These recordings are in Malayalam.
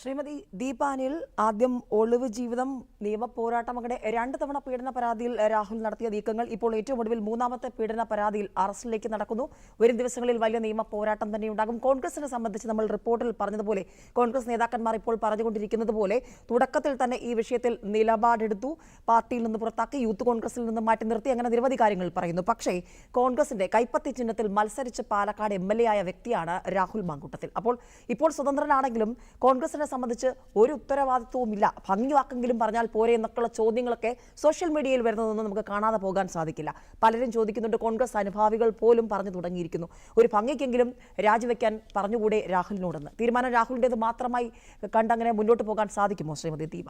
ശ്രീമതി ദീപാനിൽ ആദ്യം ഒളിവ് ജീവിതം നിയമ പോരാട്ടം അങ്ങനെ രണ്ട് തവണ പീഡന പരാതിയിൽ രാഹുൽ നടത്തിയ നീക്കങ്ങൾ ഇപ്പോൾ ഏറ്റവും ഒടുവിൽ മൂന്നാമത്തെ പീഡന പരാതിയിൽ അറസ്റ്റിലേക്ക് നടക്കുന്നു. വരും ദിവസങ്ങളിൽ വലിയ നിയമ പോരാട്ടം തന്നെ ഉണ്ടാകും. കോൺഗ്രസിനെ സംബന്ധിച്ച് നമ്മൾ റിപ്പോർട്ടിൽ പറഞ്ഞതുപോലെ കോൺഗ്രസ് നേതാക്കന്മാർ ഇപ്പോൾ പറഞ്ഞുകൊണ്ടിരിക്കുന്നത് പോലെ തുടക്കത്തിൽ തന്നെ ഈ വിഷയത്തിൽ നിലപാടെടുത്തു. പാർട്ടിയിൽ നിന്ന് പുറത്താക്കി യൂത്ത് കോൺഗ്രസിൽ നിന്ന് മാറ്റി നിർത്തി അങ്ങനെ നിരവധി കാര്യങ്ങൾ പറയുന്നു. പക്ഷേ കോൺഗ്രസിന്റെ കൈപ്പത്തി ചിഹ്നത്തിൽ മത്സരിച്ച് പാലക്കാട് എ ആയ വ്യക്തിയാണ് രാഹുൽ മാങ്കൂട്ടത്തിൽ. അപ്പോൾ ഇപ്പോൾ സ്വതന്ത്രനാണെങ്കിലും കോൺഗ്രസിനെ സംബന്ധിച്ച് ഒരു ഉത്തരവാദിത്വവും ഉത്തരവാദിത്വവുമില്ല. ഭംഗിവാക്കെങ്കിലും പറഞ്ഞാൽ പോരെ എന്നൊക്കെയുള്ള ചോദ്യങ്ങളൊക്കെ സോഷ്യൽ മീഡിയയിൽ വരുന്നതൊന്നും നമുക്ക് കാണാതെ പോകാൻ സാധിക്കില്ല. പലരും ചോദിക്കുന്നുണ്ട് കോൺഗ്രസ് അനുഭാവികൾ പോലും പറഞ്ഞു തുടങ്ങിയിരിക്കുന്നു. ഒരു ഭംഗിക്കെങ്കിലും രാജിവെക്കാൻ പറഞ്ഞുകൂടെ രാഹുലിനോടെന്ന്. തീരുമാനം രാഹുലിന്റെത് മാത്രമായി കണ്ടങ്ങനെ മുന്നോട്ട് പോകാൻ സാധിക്കുമോ ശ്രീമതി ദീപ?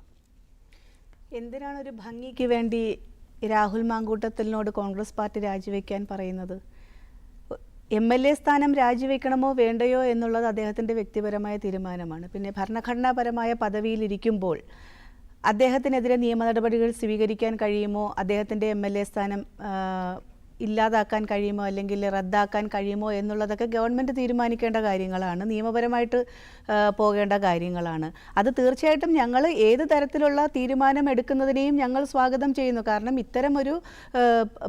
എന്തിനാണ് ഒരു ഭംഗിക്ക് വേണ്ടി രാഹുൽ മാങ്കൂട്ടത്തിലിനോട് കോൺഗ്രസ് പാർട്ടി രാജിവെക്കാൻ പറയുന്നത്? എം എൽ എ സ്ഥാനം രാജിവെക്കണമോ വേണ്ടയോ എന്നുള്ളത് അദ്ദേഹത്തിന്റെ വ്യക്തിപരമായ തീരുമാനമാണ്. പിന്നെ ഭരണഘടനാപരമായ പദവിയിലിരിക്കുമ്പോൾ അദ്ദേഹത്തിനെതിരെ നിയമ നടപടികൾ സ്വീകരിക്കാൻ കഴിയുമോ? അദ്ദേഹത്തിന്റെ എം എൽ എ സ്ഥാനം ഇല്ലാതാക്കാൻ കഴിയുമോ അല്ലെങ്കിൽ റദ്ദാക്കാൻ കഴിയുമോ എന്നുള്ളതൊക്കെ ഗവൺമെന്റ് തീരുമാനിക്കേണ്ട കാര്യങ്ങളാണ്. നിയമപരമായിട്ട് പോകേണ്ട കാര്യങ്ങളാണ്. അത് തീർച്ചയായിട്ടും ഞങ്ങൾ ഏത് തരത്തിലുള്ള തീരുമാനം എടുക്കുന്നതിനെയും ഞങ്ങൾ സ്വാഗതം ചെയ്യുന്നു. കാരണം ഇത്തരമൊരു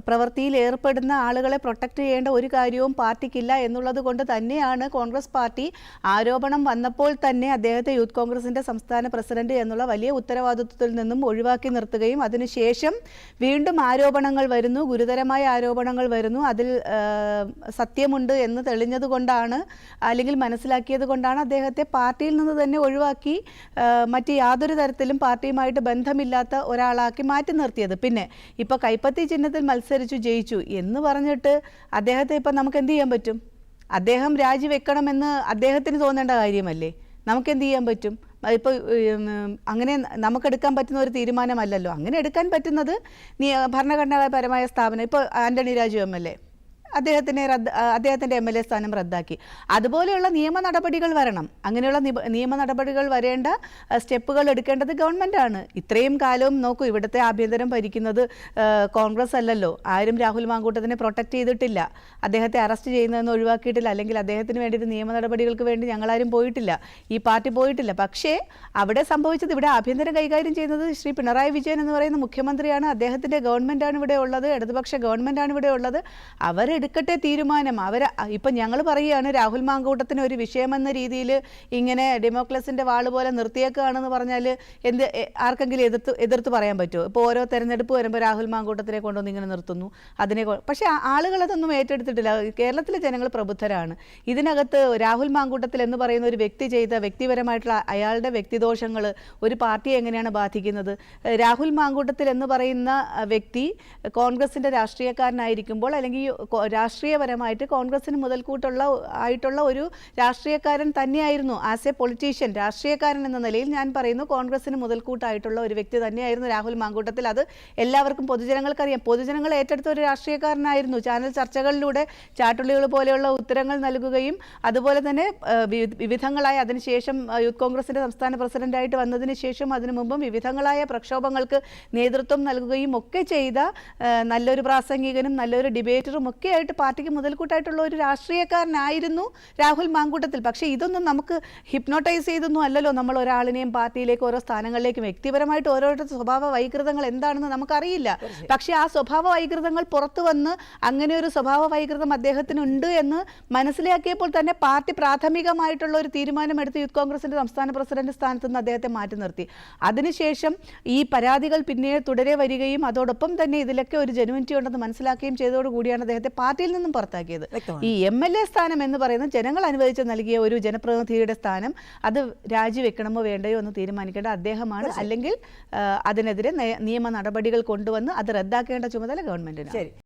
പ്രവൃത്തിയിൽ ഏർപ്പെടുന്ന ആളുകളെ പ്രൊട്ടക്റ്റ് ചെയ്യേണ്ട ഒരു കാര്യവും പാർട്ടിക്കില്ല എന്നുള്ളത് കൊണ്ട് തന്നെയാണ് കോൺഗ്രസ് പാർട്ടി ആരോപണം വന്നപ്പോൾ തന്നെ അദ്ദേഹത്തെ യൂത്ത് കോൺഗ്രസിന്റെ സംസ്ഥാന പ്രസിഡന്റ് എന്നുള്ള വലിയ ഉത്തരവാദിത്വത്തിൽ നിന്നും ഒഴിവാക്കി നിർത്തുകയും അതിനുശേഷം വീണ്ടും ആരോപണങ്ങൾ വരുന്നു. ഗുരുതരമായ ആരോപണങ്ങൾ വരുന്നു. അതിൽ സത്യമുണ്ട് എന്ന് തെളിഞ്ഞതുകൊണ്ടാണ് അല്ലെങ്കിൽ മനസ്സിലാക്കിയത് കൊണ്ടാണ് അദ്ദേഹത്തെ പാർട്ടിയിൽ നിന്ന് തന്നെ ഒഴിവാക്കി മറ്റ് യാതൊരു തരത്തിലും പാർട്ടിയുമായിട്ട് ബന്ധമില്ലാത്ത ഒരാളാക്കി മാറ്റി നിർത്തിയത്. പിന്നെ ഇപ്പോൾ കൈപ്പത്തി ചിഹ്നത്തിൽ മത്സരിച്ചു ജയിച്ചു എന്ന് പറഞ്ഞിട്ട് അദ്ദേഹത്തെ ഇപ്പം നമുക്ക് എന്ത് ചെയ്യാൻ പറ്റും? അദ്ദേഹം രാജിവെക്കണമെന്ന് അദ്ദേഹത്തിന് തോന്നേണ്ട കാര്യമല്ലേ? നമുക്ക് എന്ത് ചെയ്യാൻ പറ്റും? ഇപ്പോൾ അങ്ങനെ നമുക്കെടുക്കാൻ പറ്റുന്ന ഒരു തീരുമാനമല്ലല്ലോ. അങ്ങനെ എടുക്കാൻ പറ്റുന്നത് ഭരണഘടനാപരമായ സ്ഥാപനം ഇപ്പോൾ Antony Raju M L A. അദ്ദേഹത്തിനെ റദ്ദ് അദ്ദേഹത്തിന്റെ എം എൽ എ സ്ഥാനം റദ്ദാക്കി. അതുപോലെയുള്ള നിയമ നടപടികൾ വരണം. അങ്ങനെയുള്ള നിയമ നടപടികൾ വരേണ്ട സ്റ്റെപ്പുകൾ എടുക്കേണ്ടത് ഗവൺമെന്റാണ്. ഇത്രയും കാലവും നോക്കൂ ഇവിടുത്തെ ആഭ്യന്തരം ഭരിക്കുന്നത് കോൺഗ്രസ് അല്ലല്ലോ. ആരും രാഹുൽ മാങ്കൂട്ടത്തിനെ പ്രൊട്ടക്ട് ചെയ്തിട്ടില്ല. അദ്ദേഹത്തെ അറസ്റ്റ് ചെയ്യുന്നതെന്ന് ഒഴിവാക്കിയിട്ടില്ല. അല്ലെങ്കിൽ അദ്ദേഹത്തിന് വേണ്ടിയിട്ട് നിയമ നടപടികൾക്ക് വേണ്ടി ഞങ്ങളാരും പോയിട്ടില്ല. ഈ പാർട്ടി പോയിട്ടില്ല. പക്ഷേ അവിടെ സംഭവിച്ചത് ഇവിടെ ആഭ്യന്തരം കൈകാര്യം ചെയ്യുന്നത് ശ്രീ പിണറായി വിജയൻ എന്ന് പറയുന്ന മുഖ്യമന്ത്രിയാണ്. അദ്ദേഹത്തിന്റെ ഗവൺമെന്റാണ് ഇവിടെ ഉള്ളത്. ഇടതുപക്ഷ ഗവൺമെന്റാണ് ഇവിടെ ഉള്ളത്. അവരെടുക്കട്ടെ തീരുമാനം. അവർ ഇപ്പം ഞങ്ങൾ പറയുകയാണ് രാഹുൽ മാങ്കൂട്ടത്തിന് ഒരു വിഷയമെന്ന രീതിയിൽ ഇങ്ങനെ ഡെമോക്രസിന്റെ വാൾ പോലെ നിർത്തിയേക്കുകയാണെന്ന് പറഞ്ഞാൽ എന്ത് ആർക്കെങ്കിലും എതിർത്ത് എതിർത്ത് പറയാൻ പറ്റുമോ? ഇപ്പോൾ ഓരോ തെരഞ്ഞെടുപ്പ് വരുമ്പോൾ രാഹുൽ മാങ്കൂട്ടത്തിനെ കൊണ്ടുവന്ന് ഇങ്ങനെ നിർത്തുന്നു. അതിനെ പക്ഷേ ആളുകളതൊന്നും ഏറ്റെടുത്തിട്ടില്ല. കേരളത്തിലെ ജനങ്ങൾ പ്രബുദ്ധരാണ്. ഇതിനകത്ത് രാഹുൽ മാങ്കൂട്ടത്തിൽ എന്ന് പറയുന്ന ഒരു വ്യക്തി ചെയ്ത വ്യക്തിപരമായിട്ടുള്ള അയാളുടെ വ്യക്തിദോഷങ്ങൾ ഒരു പാർട്ടിയെ എങ്ങനെയാണ് ബാധിക്കുന്നത്? രാഹുൽ മാങ്കൂട്ടത്തിൽ എന്ന് പറയുന്ന വ്യക്തി കോൺഗ്രസിന്റെ രാഷ്ട്രീയക്കാരനായിരിക്കുമ്പോൾ അല്ലെങ്കിൽ രാഷ്ട്രീയപരമായിട്ട് കോൺഗ്രസിന് മുതൽക്കൂട്ടുള്ള ആയിട്ടുള്ള ഒരു രാഷ്ട്രീയക്കാരൻ തന്നെയായിരുന്നു. ആസ് എ പൊളിറ്റീഷ്യൻ രാഷ്ട്രീയക്കാരൻ എന്ന നിലയിൽ ഞാൻ പറയുന്നു കോൺഗ്രസിന് മുതൽക്കൂട്ടായിട്ടുള്ള ഒരു വ്യക്തി തന്നെയായിരുന്നു രാഹുൽ മാങ്കൂട്ടത്തിൽ. അത് എല്ലാവർക്കും പൊതുജനങ്ങൾക്കറിയാം. പൊതുജനങ്ങൾ ഏറ്റെടുത്ത ഒരു രാഷ്ട്രീയക്കാരനായിരുന്നു. ചാനൽ ചർച്ചകളിലൂടെ ചാട്ടുള്ളികൾ പോലെയുള്ള ഉത്തരങ്ങൾ നൽകുകയും അതുപോലെ തന്നെ വിവിധങ്ങളായ അതിനുശേഷം യൂത്ത് കോൺഗ്രസിന്റെ സംസ്ഥാന പ്രസിഡന്റായിട്ട് വന്നതിന് ശേഷം അതിനു മുമ്പും വിവിധങ്ങളായ പ്രക്ഷോഭങ്ങൾക്ക് നേതൃത്വം നൽകുകയും ഒക്കെ ചെയ്ത നല്ലൊരു പ്രാസംഗികനും നല്ലൊരു ഡിബേറ്ററും ഒക്കെ ആയിട്ട് പാർട്ടിക്ക് മുതൽക്കൂട്ടായിട്ടുള്ള ഒരു രാഷ്ട്രീയക്കാരനായിരുന്നു രാഹുൽ മാങ്കൂട്ടത്തിൽ. പക്ഷേ ഇതൊന്നും നമുക്ക് ഹിപ്നോട്ടൈസ് ചെയ്തൊന്നും അല്ലല്ലോ നമ്മൾ ഒരാളിനെയും പാർട്ടിയിലേക്ക് ഓരോ സ്ഥാനങ്ങളിലേക്കും വ്യക്തിപരമായിട്ട് ഓരോരുത്തർ സ്വഭാവ വൈകൃതങ്ങൾ എന്താണെന്ന് നമുക്കറിയില്ല. പക്ഷേ ആ സ്വഭാവ വൈകൃതങ്ങൾ പുറത്തു വന്ന് അങ്ങനെ ഒരു സ്വഭാവ വൈകൃതം അദ്ദേഹത്തിനുണ്ട് എന്ന് മനസ്സിലാക്കിയപ്പോൾ തന്നെ പാർട്ടി പ്രാഥമികമായിട്ടുള്ള ഒരു തീരുമാനമെടുത്ത് യൂത്ത് കോൺഗ്രസിന്റെ സംസ്ഥാന പ്രസിഡന്റ് സ്ഥാനത്ത് നിന്ന് അദ്ദേഹത്തെ മാറ്റി നിർത്തി. അതിനുശേഷം ഈ പരാതികൾ പിന്നീട് തുടരെ വരികയും അതോടൊപ്പം തന്നെ ഇതിലൊക്കെ ഒരു ജനുവിറ്റി ഉണ്ടെന്ന് മനസ്സിലാക്കുകയും ചെയ്തതോടുകൂടിയാണ് അദ്ദേഹത്തെ പാർട്ടിയിൽ നിന്നും പുറത്താക്കിയത്. ഈ എം എൽ എ സ്ഥാനം എന്ന് പറയുന്നത് ജനങ്ങൾ അനുവദിച്ച് നൽകിയ ഒരു ജനപ്രതിനിധിയുടെ സ്ഥാനം. അത് രാജിവെക്കണമോ വേണ്ടയോ എന്ന് തീരുമാനിക്കേണ്ട അദ്ദേഹമാണ്. അല്ലെങ്കിൽ അതിനെതിരെ നിയമ നടപടികൾ കൊണ്ടുവന്ന് അത് റദ്ദാക്കേണ്ട ചുമതല ഗവൺമെന്റിന് ശരി.